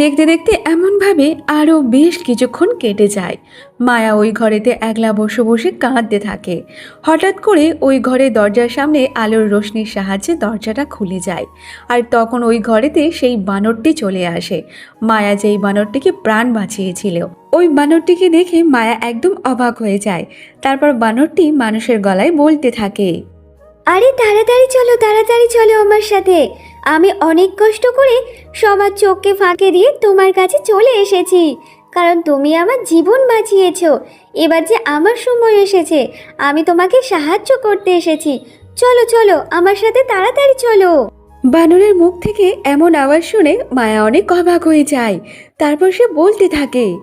দেখতে দেখতে এমনভাবে আরও বেশ কিছুক্ষণ কেটে যায়। মায়া ওই ঘরেতে একলা বসে বসে কাঁদতে থাকে। হঠাৎ করে ওই ঘরের দরজার সামনে আলোর রোশনির সাহায্যে দরজাটা খুলে যায় আর তখন ওই ঘরেতে সেই বানরটি চলে আসে। মায়া যেই বানরটিকে প্রাণ বাঁচিয়েছিল। ওই বানরটিকে দেখে মায়া একদম অবাক হয়ে যায়। তারপর বানরটি মানুষের গলায় বলতে থাকে, আরে তাড়াতাড়ি চলো তাড়াতাড়ি চলো আমার সাথে। আমি অনেক কষ্ট করে সবার চোখকে ফাঁকে দিয়ে তোমার কাছে চলে এসেছি। কারণ তুমি আমার জীবন বাঁচিয়েছ। এবার যে আমার সময় এসেছে, আমি তোমাকে সাহায্য করতে এসেছি। চলো চলো, আমার সাথে তাড়াতাড়ি চলো। বানরের মুখ থেকে এমন আওয়াজ শুনে মায়া অনেক অবাক হয়ে যায়। তারপর সে বলতে থাকে,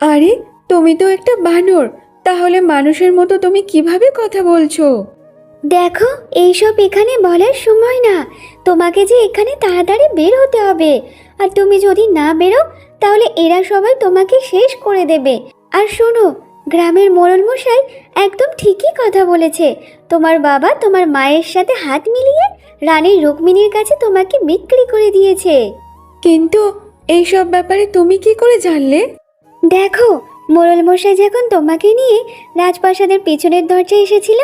আরে, তুমি তো একটা বানর। তাহলে মানুষের মতো তুমি কীভাবে কথা বলছো? দেখো এইসব এখানে বলার সময় না। তোমাকে যে এখানে তাড়াতাড়ি বের হতে হবে। আর তুমি যদি না বেরো তাহলে এরা সবাই তোমাকে শেষ করে দেবে। আর শোনো গ্রামের মোড়ল মশাই একদম ঠিকই কথা বলেছে। তোমার বাবা তোমার মায়ের সাথে হাত মিলিয়ে রানী রুক্মিণীর কাছে তোমাকে বিক্রি করে দিয়েছে। কিন্তু এইসব ব্যাপারে তুমি কি করে জানলে? দেখো মোড়ল মশাই যখন তোমাকে নিয়ে রাজপ্রাসাদের পেছনের দরজায় এসেছিল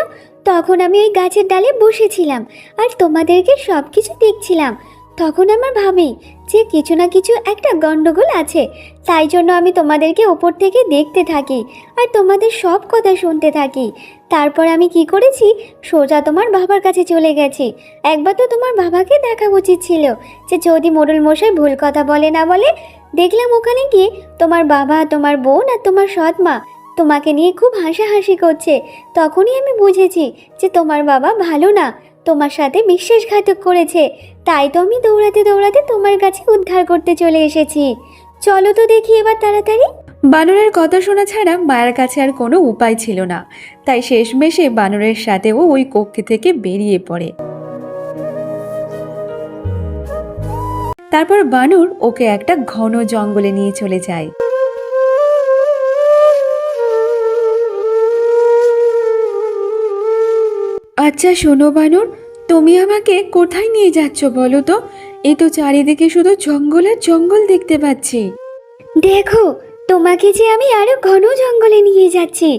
তখন আমি ওই গাছের ডালে বসেছিলাম আর তোমাদেরকে সব কিছু দেখছিলাম। তখন আমার ভাবি যে কিছু না কিছু একটা গন্ডগোল আছে, তাই জন্য আমি তোমাদেরকে ওপর থেকে দেখতে থাকি আর তোমাদের সব কথা শুনতে থাকি। তারপর আমি কি করেছি, সোজা তোমার বাবার কাছে চলে গেছি। একবার তো তোমার বাবাকে দেখা উচিত ছিল যে যদি মোড়ল মশাই ভুল কথা বলে না বলে, দেখলাম ওখানে গিয়ে তোমার বাবা, তোমার বোন আর তোমার সৎ মা তোমাকে নিয়ে খুব হাসাহাসি করছে। তখনই আমি বুঝেছি যে তোমার বাবা ভালো না, তোমার সাথে বিশ্বাসঘাতক করেছে। তাই তো আমি দৌড়াতে দৌড়াতে তোমার কাছে উদ্ধার করতে চলে এসেছি। চলো তো দেখি এবার তাড়াতাড়ি। বানরের কথা শোনা ছাড়া মায়ের কাছে আর কোনো উপায় ছিল না। তাই শেষমেশে বানরের সাথেও ওই কক্ষে থেকে বেরিয়ে পড়ে। তারপর বানর ওকে একটা ঘন জঙ্গলে নিয়ে চলে যায়। আচ্ছা শোনো বানর, তুমি আমাকে কোথায় নিয়ে যাচ্ছ বলো তো? এ তো চারিদিকে শুধু জঙ্গল আর জঙ্গল দেখতে পাচ্ছি। দেখো, তোমাকে যে আমি আরও ঘন জঙ্গলে নিয়ে যাচ্ছি,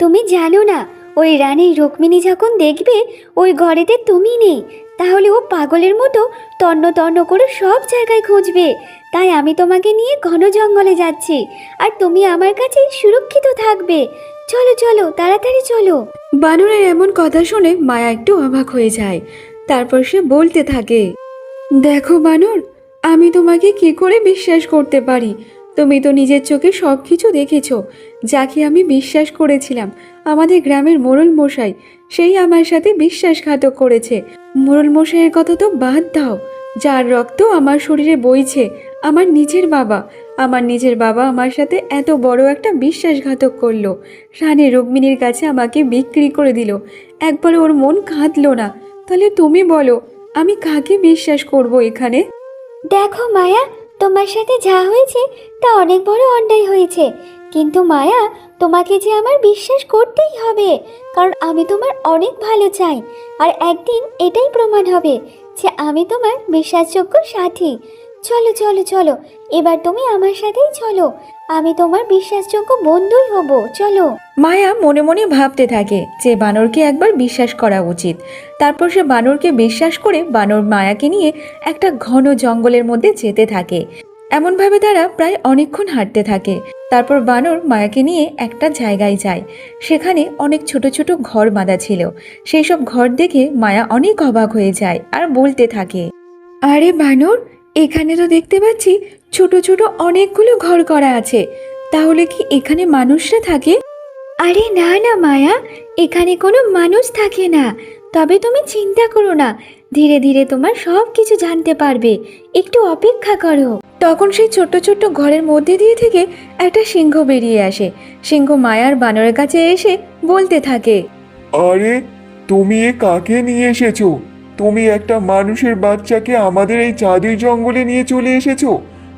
তুমি জানো না, ওই রানী রুক্মিণী যখন দেখবে ওই ঘরেতে তুমি নেই, তাহলে ও পাগলের মতো তন্ন তন্ন করে সব জায়গায় খুঁজবে। তাই আমি তোমাকে নিয়ে ঘন জঙ্গলে যাচ্ছি, আর তুমি আমার কাছে সুরক্ষিত থাকবে। চলো চলো, তাড়াতাড়ি চলো। বানরের এমন কথা শুনে মায়া একটু অবাক হয়ে যায়। তারপর সে বলতে থাকে, দেখো বানর, আমি তোমাকে কি করে বিশ্বাস করতে পারি? তুমি তো নিজের চোখে সব কিছু দেখেছ যাকে আমি বিশ্বাস করেছিলাম। আমাদের গ্রামের মোড়ল মশাই, সেই আমার সাথে বিশ্বাসঘাতক করেছে। মোড়ল মশাইয়ের কথা তো বাদ দাও, যার রক্ত আমার শরীরে বইছে, আমার নিজের বাবা আমার নিজের বাবা আমার সাথে এত বড় একটা বিশ্বাসঘাতক করল। রানী রুক্মিণীর কাছে আমাকে বিক্রি করে দিল। একবার ওর মন কাঁদলো না। তাহলে তুমি বলো, আমি কাকে বিশ্বাস করব এখানে? দেখো মায়া, তোমার সাথে যা হয়েছে তা অনেক বড় অন্যায় হয়েছে। কিন্তু মায়া, তোমাকে যে আমার বিশ্বাস করতেই হবে, কারণ আমি তোমার অনেক ভালো চাই। আর একদিন এটাই প্রমাণ হবে যে আমি তোমার বিশ্বাসযোগ্য সাথী। চলো চলো চলো। এবার তুমি আমার সাথেই চলো। আমি তোমার বিশ্বাসযোগ্য বন্ধুই হব, চলো। মায়া মনে মনে ভাবতে থাকে যে বানরকে একবার বিশ্বাস করা উচিত। তারপর সে বানরকে বিশ্বাস করে বানর মায়াকে নিয়ে একটা ঘন জঙ্গলের মধ্যে যেতে থাকে। এমনভাবে তারা প্রায় অনেকক্ষণ হাঁটতে থাকে। তারপর বানর মায়াকে নিয়ে একটা জায়গায় যায়। সেখানে অনেক ছোট ছোট ঘর বাঁধা ছিল। সেই সব ঘর দেখে মায়া অনেক অবাক হয়ে যায় আর বলতে থাকে, আরে বানর এখানে তো দেখতে পাচ্ছি ছোট ছোট অনেকগুলো ঘর করা আছে। তাহলে কি এখানে মানুষরা থাকে? আরে না না, মায়া, এখানে কোনো মানুষ থাকে না। তবে তুমি চিন্তা করো না, ধীরে ধীরে তোমার সব কিছু জানতে পারবে। একটু অপেক্ষা করো। তখন সেই ছোট্ট ছোট্ট ঘরের মধ্যে দিয়ে থেকে একটা সিংহ বেরিয়ে আসে। সিংহ মায়ার বানরের কাছে এসে বলতে থাকে, আরে, তুমি কাকে নিয়ে এসেছ? তুমি একটা মানুষের বাচ্চাকে আমাদের এই চাঁদের জঙ্গলে নিয়ে চলে এসেছ।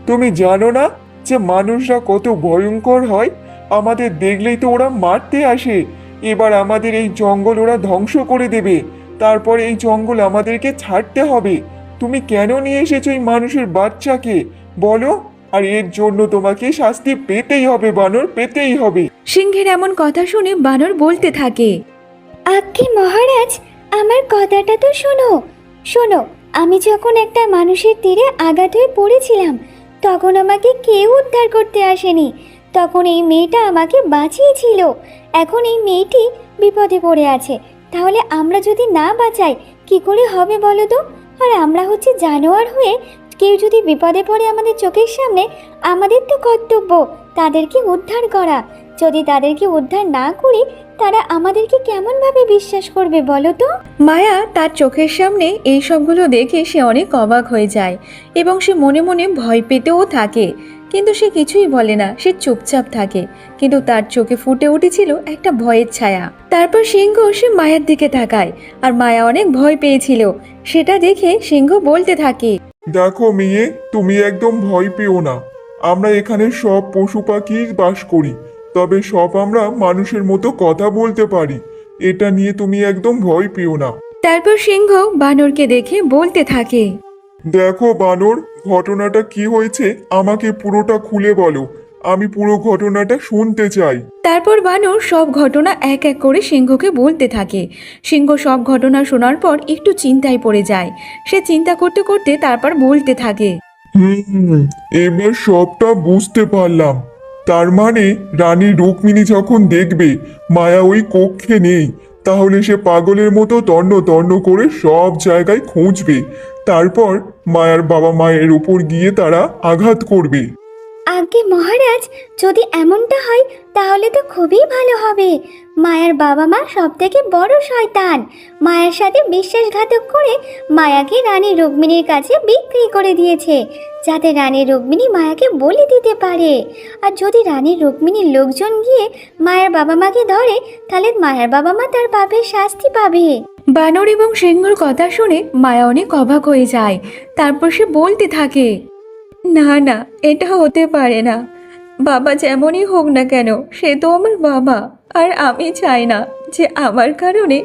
তুমি জানো না যে মানুষরা কত ভয়ঙ্কর হয়? আমাদের দেখলেই তো ওরা মারতে আসে। এবার আমাদের এই জঙ্গল ওরা ধ্বংস করে দেবে। তারপর এই জঙ্গল আমাদেরকে ছাড়তে হবে। তুমি কেন নিয়ে এসেছ এই মানুষের বাচ্চাকে? বলো। আর এর জন্য তোমাকে শাস্তি পেতেই হবে বানর পেতেই হবে। সিংহের এমন কথা শুনে বানর বলতে থাকে। আজ্ঞে মহারাজ আমার কথাটা তো শোনো। শোনো, আমি যখন একটা মানুষের তীরে আঘাত হয়ে পড়েছিলাম, তখন আমাকে কেউ উদ্ধার করতে আসেনি। তখন এই মেয়েটা আমাকে বাঁচিয়েছিল। এখন এই মেয়েটি বিপদে পড়ে আছে। তাহলে আমরা যদি না বাঁচাই, কি করে হবে বলো তো? আর আমরা হচ্ছে জানোয়ার হয়ে কেউ যদি বিপদে পড়ে আমাদের চোখের সামনে, আমাদের তো কর্তব্য তাদেরকে উদ্ধার করা। যদি তাদেরকে উদ্ধার না করি তারা আমাদেরকে কেমনভাবে বিশ্বাস করবে বলো তো? মায়া তার চোখের সামনে এই সবগুলো দেখে সে অনেক অবাক হয়ে যায় এবং সে মনে মনে ভয় পেতেও থাকে। কিন্তু সে কিছুই বলে না সে চুপচাপ থাকে। কিন্তু তার চোখে ফুটে উঠেছিল একটা ভয়ের ছায়া। তারপর সিংহ সে মায়ের দিকে তাকায় আর মায়া অনেক ভয় পেয়েছিল। সেটা দেখে সিংহ বলতে থাকে দেখো মেয়ে তুমি একদম ভয় পেও না। আমরা এখানে সব পশু পাখি বাস করি। তবে সব আমরা মানুষের মতো কথা বলতে পারি। এটা নিয়ে তুমি একদম ভয় পেও না। তারপর সিংহ বানরকে দেখে বলতে থাকে। দেখো বানর ঘটনাটা কি হয়েছে আমাকে পুরোটা খুলে বলো। আমি পুরো ঘটনাটা শুনতে চাই। তারপর বানর সব ঘটনা এক এক করে সিংহকে বলতে থাকে। সিংহ সব ঘটনা শোনার পর একটু চিন্তায় পড়ে যায়। সে চিন্তা করতে করতে তারপর বলতে থাকে। হুম এবার সবটা বুঝতে পারলাম। তার মানে রানী রুক্মিণী যখন দেখবে মায়া ওই কক্ষে নেই, তাহলে সে পাগলের মতো তন্ন তন্ন করে সব জায়গায় খুঁজবে। তারপর মায়ার বাবা মায়ের উপর গিয়ে তারা আঘাত করবে। আজ্ঞে মহারাজ, যদি এমনটা হয়, তাহলে তো খুবই ভালো হবে। মায়ার বাবা মা সব থেকে বড় শয়তান। মায়ের সাথে বিশ্বাসঘাতক করে মায়াকে রানী রুক্মিণীর কাছে বিক্রি করে দিয়েছে, যাতে রানী রুক্মিণী মায়াকে বলি দিতে পারে। আর যদি রানী রুক্মিণীর লোকজন গিয়ে মায়ের বাবা মাকে ধরে, তাহলে মায়ের বাবা মা তার পাপের শাস্তি পাবে। বানর এবং সিংহর কথা শুনে মায়া অনেক অবাক হয়ে যায়। তারপর সে বলতে থাকে না না, এটা হতে পারে না। বাবা যেমনই হোক না কেন, সে তো আমার বাবা। আর আমি চাই না যে আমার কারণে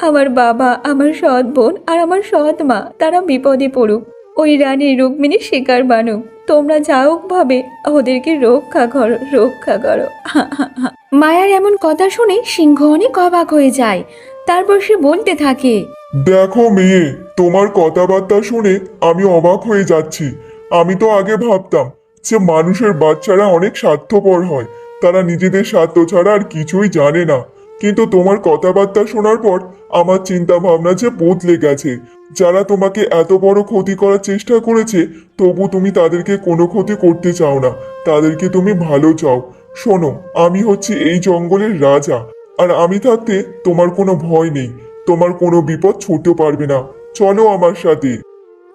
আমার বাবা, আমার সৎ বোন আর আমার সৎ মা তারা বিপদে পড়ুক। ওই রানী রুক্মিণী শিকার বানুক। তোমরা যাও ভাবে, ওদেরকে রক্ষা করো রক্ষা করো। মায়ার এমন কথা শুনে সিংহ অনেক অবাক হয়ে যায়। তারপর সে বলতে থাকে, দেখো মেয়ে, তোমার কথাবার্তা শুনে আমি অবাক হয়ে যাচ্ছি। আমি তো আগে ভাবতাম যে মানুষের বাচ্চারা অনেক স্বার্থপর হয়। তারা নিজেদের স্বার্থ ছাড়া আর কিছুই জানে না। কিন্তু তোমার কথাবার্তা শোনার পর আমার চিন্তা ভাবনা যে বদলে গেছে। যারা তোমাকে এত বড় ক্ষতি করার চেষ্টা করেছে, তবু তুমি তাদেরকে কোনো ক্ষতি করতে চাও না। তাদেরকে তুমি ভালো চাও। শোনো, আমি হচ্ছি এই জঙ্গলের রাজা, আর আমি থাকতে তোমার কোনো ভয় নেই। তোমার কোনো বিপদ ছুটতে পারবে না। চলো আমার সাথে।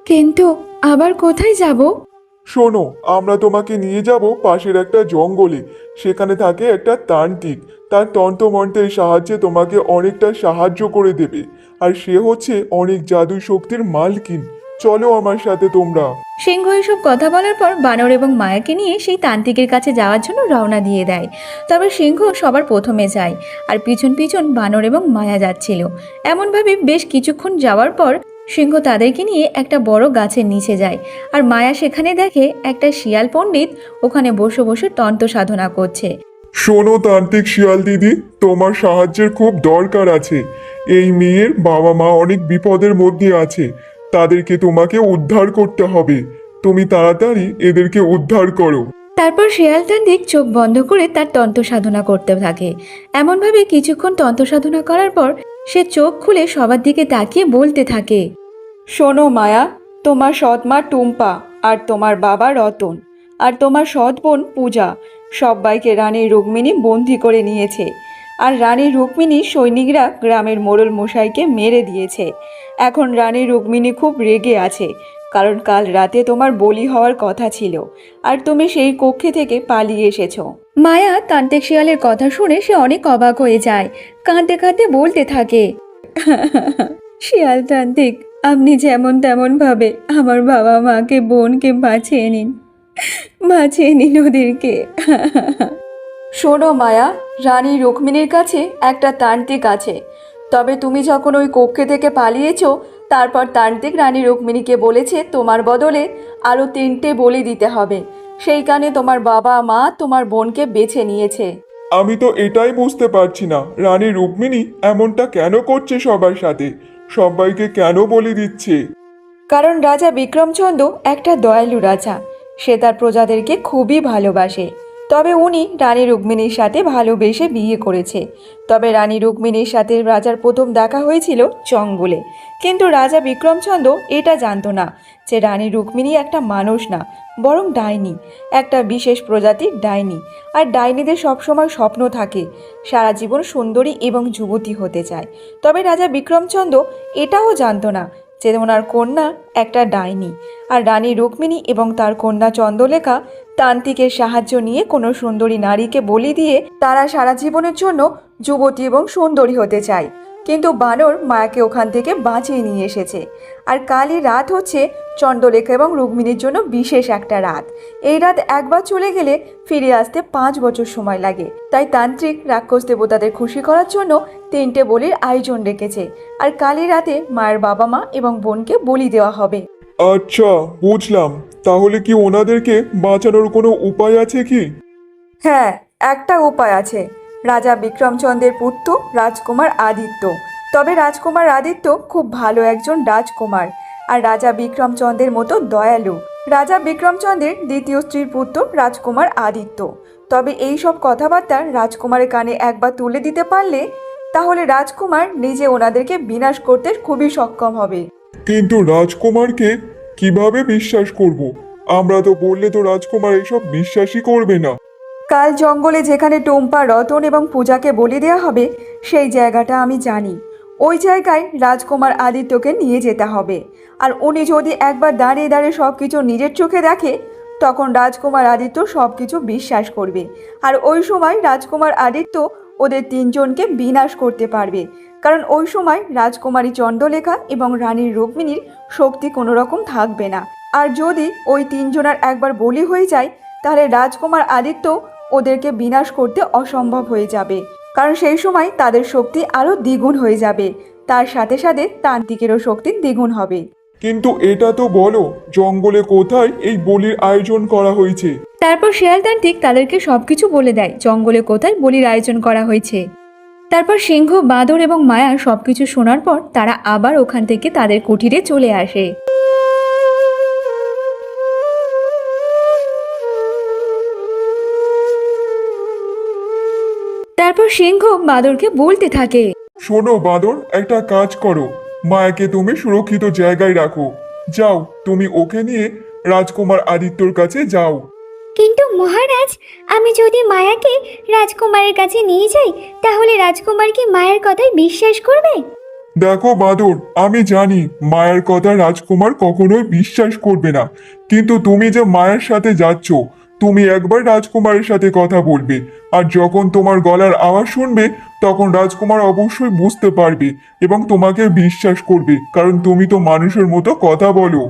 কিন্তু আবার কোথায় যাব? শোনো আমরা তোমাকে নিয়ে যাব পাশের একটা জঙ্গলে। সেখানে থাকে একটা তান্ত্রিক। তার তন্ত্রমন্ত্রের সাহায্যে তোমাকে অনেকটা সাহায্য করে দেবে। আর সে হচ্ছে অনেক জাদু শক্তির মালকিন। চলো আমার সাথে তোমরা। সিংহ এসব কথা বলার পর বানর এবং মায়াকে নিয়ে সেই তান্ত্রিকের কাছে যাওয়ার জন্য রওনা দিয়ে দেয়। তবে সিংহ সবার প্রথমে যায় আর পিছন পিছন বানর এবং মায়া যাচ্ছিল। এমনভাবে বেশ কিছুক্ষণ যাওয়ার পর সিংহ তাদেরকে নিয়ে একটা বড় গাছের নিচে যায় আর মায়া সেখানে দেখে একটা শিয়াল পণ্ডিত ওখানে বসে বসে তন্ত্র সাধনা করছে। শোনো তান্ত্রিক শিয়াল দিদি তোমার সাহায্যের খুব দরকার আছে। এই মেয়ের বাবা মা অনেক বিপদের মধ্যে আছে তাদেরকে তোমাকে উদ্ধার করতে হবে। তুমি তাড়াতাড়ি এদেরকে উদ্ধার করো। তারপর শিয়াল তান্ত্রিক চোখ বন্ধ করে তার তন্ত্র সাধনা করতে থাকে। এমনভাবে কিছুক্ষণ তন্ত্র সাধনা করার পর সে চোখ খুলে সবার দিকে তাকিয়ে বলতে থাকে, শোনো মায়া, তোমার সৎ মা টুম্পা আর তোমার বাবা রতন আর তোমার সৎ বোন পূজা সবাইকে রানী রুক্মিণী বন্দি করে নিয়েছে আর রানী রুক্মিণী সৈনিকরা গ্রামের মোড়ল মশাইকে মেরে দিয়েছে। এখন রানী রুক্মিণী খুব রেগে আছে, কারণ কাল রাতে তোমার বলি হওয়ার কথা ছিল আর তুমি সেই কক্ষে থেকে পালিয়ে এসেছ। মায়া তান্ত্রিক শিয়ালের কথা শুনে সে অনেক অবাক হয়ে যায়। কাঁদতে কাঁদতে বলতে থাকে, শিয়াল তান্ত্রিক আপনি যেমন তেমন ভাবে আমার বাবা মাকে, বোনকে বাঁচিয়ে নিন বাঁচিয়ে নিন ওদেরকে। শোনো মায়া, রানী রুক্মিণীর কাছে একটা তান্ত্রিক আছে। তবে তুমি যখন ওই কক্ষে থেকে পালিয়েছ, তারপর তান্ত্রিক রানী রুক্মিণীকে বলেছে তোমার বদলে আরও তিনটে বলি দিতে হবে। সেইখানে তোমার বাবা মা তোমার বোনকে বেছে নিয়েছে। আমি তো এটাই বুঝতে পারছি না। রানী রুক্মিণী এমনটা কেন করছে সবার সাথে? সবাইকে কেন বলে দিচ্ছে? কারণ রাজা বিক্রমচন্দ্র একটা দয়ালু রাজা। সে তার প্রজাদেরকে খুবই ভালোবাসে। তবে উনি রানী রুক্মিণীর সাথে ভালোবেসে বিয়ে করেছে। তবে রানী রুক্মিণীর সাথে রাজার প্রথম দেখা হয়েছিল জঙ্গলে। কিন্তু রাজা বিক্রমচন্দ্র এটা জানতো না যে রানী রুক্মিণী একটা মানুষ না, বরং ডাইনি, একটা বিশেষ প্রজাতির ডাইনি। আর ডাইনিদের সবসময় স্বপ্ন থাকে, সারা জীবন সুন্দরী এবং যুবতী হতে চায়। তবে রাজা বিক্রমচন্দ্র এটাও জানতো না যে ওনার কন্যা একটা ডাইনি আর রানী রুক্মিণী এবং তার কন্যা চন্দ্রলেখা তান্ত্রিকের সাহায্য নিয়ে কোনো সুন্দরী নারীকে বলি দিয়ে তারা সারা জীবনের জন্য যুবতী এবং সুন্দরী হতে চায়। কিন্তু বানর মায়াকে ওখান থেকে বাঁচিয়ে নিয়ে এসেছে। আর কালই রাত হচ্ছে চন্দ্রলেখা এবং রুক্মিণীর জন্য বিশেষ একটা রাত। এই রাত একবার চলে গেলে ফিরে আসতে পাঁচ বছর সময় লাগে। তাই তান্ত্রিক রাক্ষস দেবতাদের খুশি করার জন্য তিনটে বলির আয়োজন রেখেছে। আর কালী রাতে মায়ের বাবা মা এবং বোনকে বলি দেওয়া হবে। আচ্ছা বুঝলাম। তাহলে কি ওনাদেরকে বাঁচানোর কোনো উপায় আছে কি? হ্যাঁ একটা উপায় আছে। রাজা বিক্রমচন্দ্রের পুত্র রাজকুমার আদিত্য। তবে রাজকুমার আদিত্য খুব ভালো একজন রাজকুমার আর রাজা বিক্রমচন্দ্রের মতো দয়ালু। রাজা বিক্রমচন্দ্রের দ্বিতীয় স্ত্রীর পুত্র রাজকুমার আদিত্য। তবে এই সব কথাবার্তা রাজকুমারের কানে একবার তুলে দিতে পারলে তাহলে রাজকুমার নিজে ওনাদেরকে বিনাশ করতে খুবই সক্ষম হবে। কিন্তু রাজকুমারকে কীভাবে বিশ্বাস করব? আমরা তো বললে তো রাজকুমার এসব বিশ্বাসই করবে না। কাল জঙ্গলে যেখানে টুম্পা, রতন এবং পূজাকে বলি দেওয়া হবে, সেই জায়গাটা আমি জানি। ওই জায়গায় রাজকুমার আদিত্যকে নিয়ে যেতে হবে। আর উনি যদি একবার দাঁড়িয়ে দাঁড়িয়ে সব কিছু নিজের চোখে দেখে, তখন রাজকুমার আদিত্য সব কিছু বিশ্বাস করবে। আর ওই সময় রাজকুমার আদিত্য ওদের তিনজনকে বিনাশ করতে পারবে। কারণ ওই সময় রাজকুমারী চন্দ্রলেখা এবং রানীর রুক্মিণীর শক্তি কোনো রকম থাকবে না। আর যদি ওই তিনজনার একবার বলি হয়ে যায়, তাহলে রাজকুমার আদিত্য ওদেরকে বিনাশ করতে অসম্ভব হয়ে যাবে। কারণ সেই সময় তাদের শক্তি আরও দ্বিগুণ হয়ে যাবে। তার সাথে সাথে তান্ত্রিকেরও শক্তি দ্বিগুণ হবে। কিন্তু এটা তো বলো জঙ্গলে কোথায় এই বলির আয়োজন করা হয়েছে? তারপর শেয়ালতান্ত্রিক তাদেরকে সবকিছু বলে দেয় জঙ্গলে কোথায় বলির আয়োজন করা হয়েছে। তারপর সিংহ বাঁদর এবং মায়া সবকিছু শোনার পর তারা আবার ওখান থেকে তাদের কুঠিরে চলে আসে। তারপর সিংহ বাঁদরকে বলতে থাকে। শোনো বাঁদর একটা কাজ করো। মায়াকে তুমি সুরক্ষিত জায়গায় রাখো। যাও তুমি ওকে নিয়ে রাজকুমার আদিত্যর কাছে যাও। কিন্তু মহারাজ আমি যদি মায়াকে রাজকুমারের কাছে নিয়ে যাই তাহলে রাজকুমার কি মায়ের কথায় বিশ্বাস করবে? দেখো বাদর আমি জানি মায়ের কথা রাজকুমার কখনোই বিশ্বাস করবে না। কিন্তু তুমি যে মায়ের সাথে যাচ্ছ তুমি একবার রাজকুমারের সাথে কথা বলবে। আর যখন তোমার গলার আওয়াজ শুনবে তখন রাজকুমার অবশ্যই বুঝতে পারবে এবং তোমাকে বিশ্বাস করবে কারণ তুমি তো মানুষের মতো কথা বলো।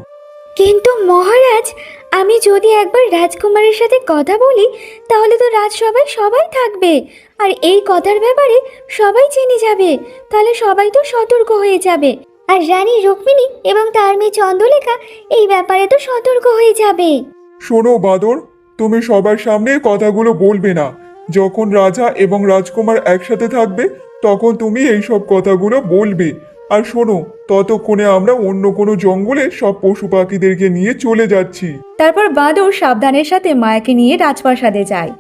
কিন্তু মহারাজ আমি যদি একবার রাজকুমারের সাথে কথা বলি তাহলে তো রাজসভায় সবাই থাকবে। আর এই কথার ব্যাপারে সবাই জেনে যাবে। তাহলে সবাই তো সতর্ক হয়ে যাবে। আর রানী রুক্মিণী এবং তার মেয়ে চন্দ্রলেখা এই ব্যাপারে তো সতর্ক হয়ে যাবে। শোনো বাদর তুমি সবার সামনে কথাগুলো বলবে না। যখন রাজা এবং রাজকুমার একসাথে থাকবে, তখন তুমি এইসব কথাগুলো বলবে। আর শোনো, ততক্ষণে আমরা অন্য কোনো জঙ্গলে সব পশু পাখিদেরকে নিয়ে চলে যাচ্ছি। তারপর বাঁদর সাবধানের সাথে মায়াকে নিয়ে রাজপ্রাসাদে যায়।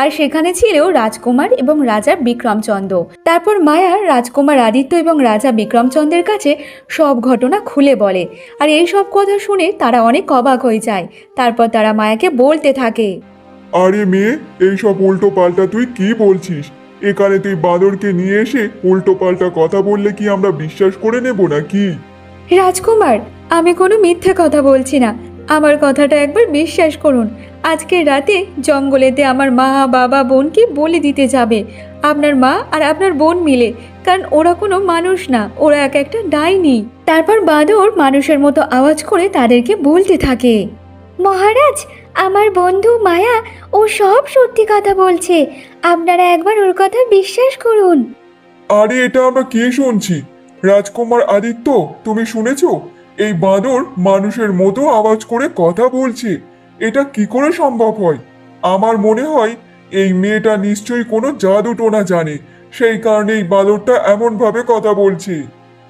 আর সেখানে ছিল রাজকুমার এবং রাজা বিক্রমচন্দ্র। তারপর মায়া রাজকুমার আদিত্য এবং রাজা বিক্রমচন্দ্রের কাছে সব ঘটনা খুলে বলে। আর এই সব কথা শুনে তারা অনেক অবাক হয়ে যায়। তারপর তারা মায়াকে বলতে থাকে। আরে মেয়ে এইসব উল্টো পাল্টা তুই কি বলছিস? এখানে তুই বাঁদরকে নিয়ে এসে উল্টো পাল্টা কথা বললে কি আমরা বিশ্বাস করে নেব না কি রাজকুমার আমি কোনো মিথ্যে কথা বলছি না। আমার কথাটা একবার বিশ্বাস করুন। আজকের রাতে জঙ্গলেতে আমার মা, বাবা, বোনকে বলে দিতে যাবে। আপনার মা আর আপনার বোন মিলে, কারণ ওরা কোনো মানুষ না, ওরা এক একটা ডাইনি। তারপর বাদর মানুষের মতো আওয়াজ করে তাদেরকে বলতে থাকে। মহারাজ, আমার বন্ধু মায়া ও সব সত্যি কথা বলছে। আপনারা একবার ওর কথা বিশ্বাস করুন। আরে, এটা আমরা কে শুনছি? রাজকুমার আদিত্য, তুমি শুনেছ? এই বাঁদর মানুষের মতো আওয়াজ করে কথা বলছে। এটা কি করে সম্ভব হয়? আমার মনে হয় এই মেয়েটা নিশ্চয়ই কোনো জাদু টোনা জানে। সেই কারণে এই বাঁদরটা এমনভাবে কথা বলছে।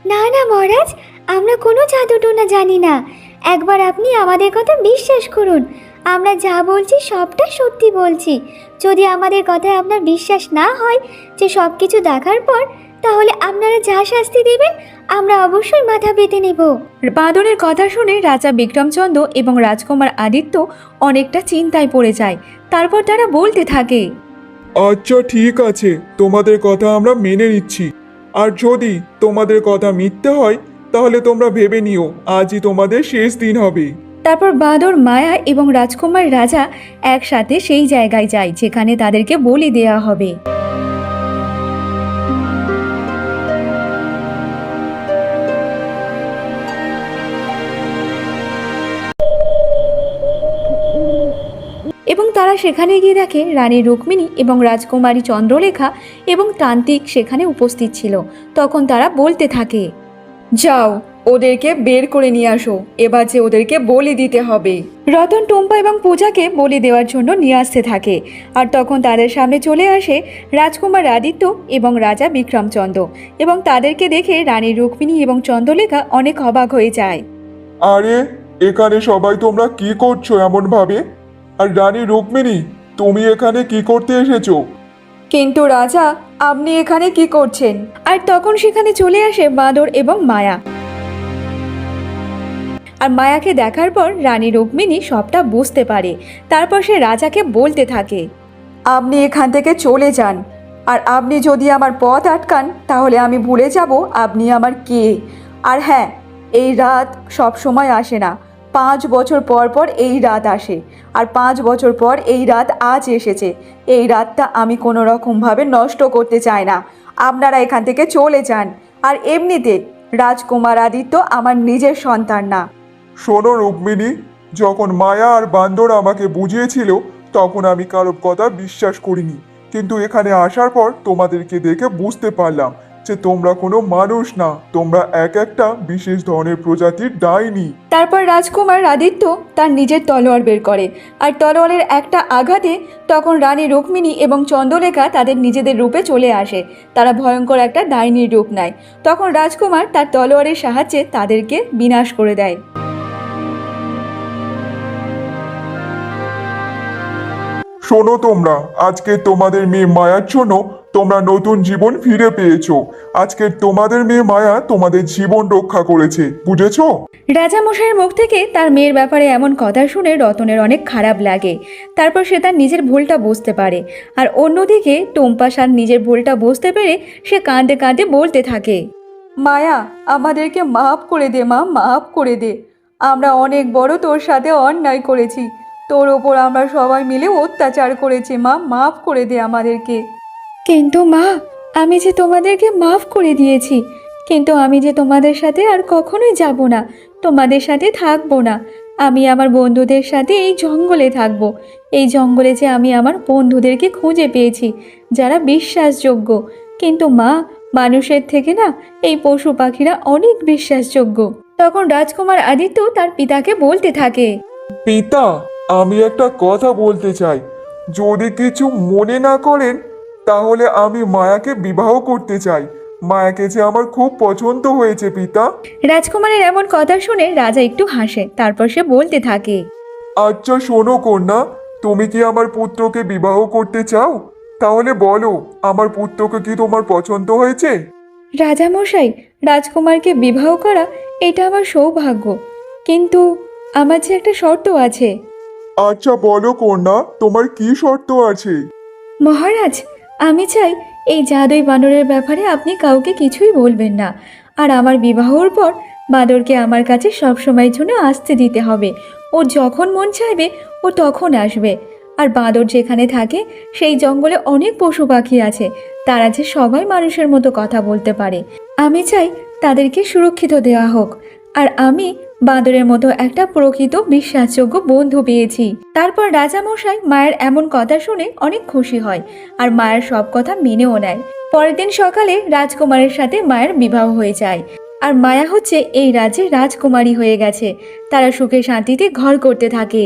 না না, মহারাজ, আমরা কোনো জাদু টোনা জানি না। একবার আপনি আমাদের কথা বিশ্বাস করুন। আমরা যা বলছি সবটা সত্যি বলছি। যদি আমাদের কথায় আপনার বিশ্বাস না হয় যে সব কিছু দেখার পর তাহলে আপনারা যা শাস্তি দেবেন আমরা অবশ্যই মাথা পেতে নেব। বাঁদরের কথা শুনে রাজা বিক্রমচন্দ্র এবং রাজকুমার আদিত্য অনেকটা চিন্তায় পড়ে যায়। তারপর তারা বলতে থাকে আচ্ছা ঠিক আছে তোমাদের কথা আমরা মেনে নিচ্ছি। আর যদি তোমাদের কথা মিথ্যে হয় তাহলে তোমরা ভেবে নিও আজই তোমাদের শেষ দিন হবে। তারপর বাঁদর মায়া এবং রাজকুমার রাজা একসাথে সেই জায়গায় যায় যেখানে তাদেরকে বলি দেয়া হবে। এবং তারা সেখানে গিয়ে দেখে রানী রুক্মিণী এবং রাজকুমারী চন্দ্রলেখা এবং তান্ত্রিক সেখানে উপস্থিত ছিল। তখন তারা বলতে থাকে, যাও, ওদেরকে বের করে নিয়ে আসো। এবার যে ওদেরকে বলি দিতে হবে। রতন, টুম্পা এবং পূজাকে বলি দেওয়ার জন্য নিয়ে আসতে থাকে। আর তখন তাদের সামনে চলে আসে রাজকুমার আদিত্য এবং রাজা বিক্রমচন্দ্র। এবং তাদেরকে দেখে রানী রুক্মিণী এবং চন্দ্রলেখা অনেক অবাক হয়ে যায়। আরে, এখানে সবাই তোমরা কি করছ এমন ভাবে আর রানী রুক্মিণী, তুমি এখানে কি করতে এসেছ? কিন্তু রাজা, আপনি এখানে কি করছেন? আর তখন সেখানে চলে আসে বাঁদর এবং মায়া। আর মায়াকে দেখার পর রানী রুক্মিণী সবটা বুঝতে পারে। তারপর সে রাজাকে বলতে থাকে, আপনি এখান থেকে চলে যান। আর আপনি যদি আমার পথ আটকান, তাহলে আমি ভুলে যাব আপনি আমার কে। আর হ্যাঁ এই রাত সব সময় আসে না। পাঁচ বছর পর পর এই রাত আসে। আর পাঁচ বছর পর এই রাত আজ এসেছে। এই রাতটা আমি কোনো রকমভাবে নষ্ট করতে চাই না। আপনারা এখান থেকে চলে যান। আর এমনিতে রাজকুমার আদিত্য আমার নিজের সন্তান না। শোনো রুক্মিণী, যখন মায়া আর বান্দর আমাকে বুঝিয়েছিল, তখন আমি কারোর কথা বিশ্বাস করিনি। কিন্তু এখানে আসার পর তোমাদেরকে দেখে বুঝতে পারলাম যে তোমরা কোনো মানুষ না। তোমরা এক একটা বিশেষ ধরনের প্রজাতির ডাইনি। তারপর রাজকুমার আদিত্য তার নিজের তলোয়ার বের করে। আর তলোয়ারের একটা আঘাতে তখন রানী রুক্মিণী এবং চন্দ্রলেখা তাদের নিজেদের রূপে চলে আসে। তারা ভয়ঙ্কর একটা ডাইনির রূপ নেয়। তখন রাজকুমার তার তলোয়ারের সাহায্যে তাদেরকে বিনাশ করে দেয়। শোনো তোমরা আজকে তোমাদের মেয়ে মায়ার জন্য তোমরা নতুন জীবন ফিরে পেয়েছ। আজকে তোমাদের মেয়ে মায়া তোমাদের জীবন রক্ষা করেছে, বুঝেছ? রাজামশাইয়ের মুখ থেকে তার মেয়ের ব্যাপারে এমন কথা শুনে রতনের অনেক খারাপ লাগে। তারপর সে তার নিজের ভুলটা বুঝতে পারে। আর অন্যদিকে টুম্পা সার নিজের ভুলটা বুঝতে পেরে সে কাঁদতে কাঁদতে বলতে থাকে, মায়া, আমাদেরকে মাফ করে দে মা, মাফ করে দে। আমরা অনেক বড় তোর সাথে অন্যায় করেছি। তোর ওপর আমরা সবাই মিলে অত্যাচার করেছি মা, মাফ করে দে আমাদেরকে। কিন্তু মা, আমি যে তোমাদেরকে মাফ করে দিয়েছি, কিন্তু আমি যে তোমাদের সাথে আর কখনোই যাব না, তোমাদের সাথে থাকব না। আমি আমার বন্ধুদের সাথে এই জঙ্গলে থাকব, এই জঙ্গলে যে আমি আমার বন্ধুদেরকে খুঁজে পেয়েছি, যারা বিশ্বাসযোগ্য। কিন্তু মা, মানুষের থেকে না, এই পশু পাখিরা অনেক বিশ্বাসযোগ্য। তখন রাজকুমার আদিত্য তার পিতাকে বলতে থাকে, পিতা, আমি একটা কথা বলতে চাই। যদি কিছু মনে না করেন তাহলে আমি মায়াকে বিবাহ করতে চাই। মায়াকে যে আমার খুব পছন্দ হয়েছে পিতা। রাজকুমারের এমন কথা শুনে রাজা একটু হাসে তারপর সে বলতে থাকে। আচ্ছা শোনো কন্যা তুমি কি আমার পুত্রকে বিবাহ করতে চাও? তাহলে বলো আমার পুত্রকে কি তোমার পছন্দ হয়েছে? রাজামশাই রাজকুমারকে বিবাহ করা এটা আমার সৌভাগ্য। কিন্তু আমার যে একটা শর্ত আছে। আচ্ছা বলো কন্যা তোমার কি শর্ত আছে? মহারাজ আমি চাই এই জাদুই বানরের ব্যাপারে আপনি কাউকে কিছুই বলবেন না। আর আমার বিবাহর পর বাঁদরকে আমার কাছে সব সবসময়ের জন্য আসতে দিতে হবে। ও যখন মন চাইবে, ও তখন আসবে। আর বাঁদর যেখানে থাকে, সেই জঙ্গলে অনেক পশু পাখি আছে। তারা যে সবাই মানুষের মতো কথা বলতে পারে। আমি চাই তাদেরকে সুরক্ষিত দেওয়া হোক। আর আমি বাঁদরের মতো একটা প্রকৃত বিশ্বাসযোগ্য বন্ধু পেয়েছি। তারপর রাজামশাই মায়ের এমন কথা শুনে অনেক খুশি হয় আর মায়ের সব কথা মেনেও নেয়। পরের দিন সকালে রাজকুমারের সাথে মায়ের বিবাহ হয়ে যায় আর মায়া হচ্ছে এই রাজ্যের রাজকুমারী হয়ে গেছে। তারা সুখে শান্তিতে ঘর করতে থাকে।